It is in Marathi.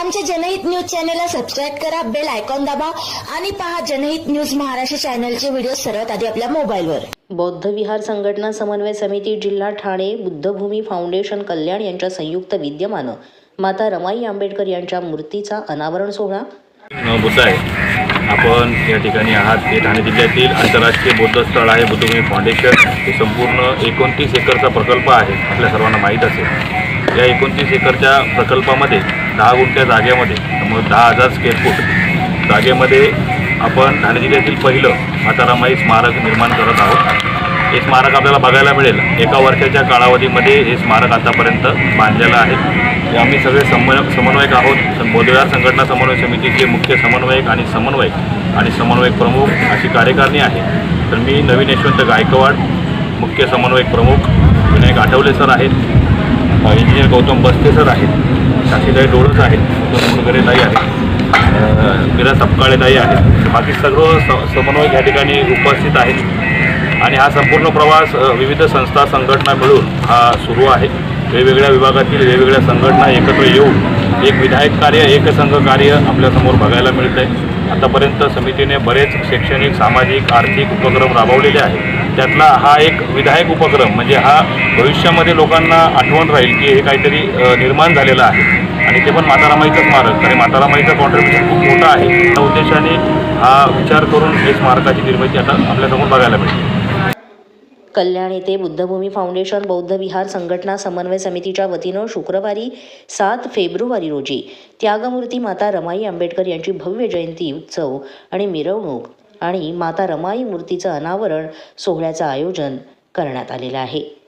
आमच्या जनहित न्यूज चॅनेलला सबस्क्राईब करा बेल आयकॉन दाबा आणि पहा जनहित न्यूज महाराष्ट्र चॅनलचे व्हिडिओ सर्वात आधी आपल्या मोबाईलवर. बौद्ध विहार संघटना समन्वय समिती जिल्हा ठाणे बुद्धभूमी फाउंडेशन कल्याण यांच्या संयुक्त विद्यमानं माता रमाई आंबेडकर यांच्या मूर्तीचा अनावरण सोहळा. आहे. आपण या ठिकाणी आहात. हे ठाणे जिल्ह्यातील आंतरराष्ट्रीय बौद्ध स्थळ आहे. बुद्धभूमी फाउंडेशन हे संपूर्ण एकोणतीस एकरचा प्रकल्प आहे. आपल्या सर्वांना माहीत असेल. या एकोणतीस एकरच्या प्रकल्पामध्ये दहा गुंठ्या जागेमध्ये मग दहा हजार स्क्वेअर फूट जागेमध्ये आपण ठाणे जिल्ह्यातील पहिलं मातारामाई स्मारक निर्माण करत आहोत. हे स्मारक आपल्याला बघायला मिळेल. एका वर्षाच्या कालावधीमध्ये हे स्मारक आतापर्यंत बांधलेलं आहे. हे आम्ही सगळे समन्वय समन्वयक आहोत. बौद्धविहार संघटना समन्वय समितीचे मुख्य समन्वयक आणि समन्वयक आणि समन्वयक प्रमुख अशी कार्यकारिणी आहे. तर मी नवीन यशवंत गायकवाड मुख्य समन्वयक प्रमुख विनायक आठवले सर आहेत. इंजिनियर गौतम बस्ते सर आहेत. शाशीताई डोळस आहेत. मुनगरे ताई आहेत. मीरा सपकाळे ताई आहेत. बाकी सर्व स समन्वयक या ठिकाणी उपस्थित आहेत. आणि हा संपूर्ण प्रवास विविध संस्था संघटना मिळून हा सुरू आहे. वेगवेगळ्या विभागातील वेगवेगळ्या संघटना एकत्र येऊन एक विधायक कार्य एकसंघ कार्य आपल्यासमोर बघायला मिळत आहे आतापर्यंत समितीने बरेच शैक्षणिक सामाजिक आर्थिक उपक्रम राबवलेले आहेत. त्यातला हा एक विधायक उपक्रम म्हणजे हा भविष्यामध्ये लोकांना आठवण राहील की हे काहीतरी निर्माण झालेलं आहे. आणि ते पण मातारामाईचं स्मारक आणि मातारामाईचं कॉन्ट्रीब्युशन खूप मोठं आहे. त्या उद्देशाने हा विचार करून हे स्मारकाची निर्मिती आता आपल्यासमोर बघायला मिळते कल्याण येथे बुद्धभूमी फाउंडेशन बौद्ध विहार संघटना समन्वय समितीच्या वतीनं शुक्रवारी सात फेब्रुवारी रोजी त्यागमूर्ती माता रमाई आंबेडकर यांची भव्य जयंती उत्सव आणि मिरवणूक आणि माता रमाई मूर्तीचं अनावरण सोहळ्याचं आयोजन करण्यात आलेलं आहे.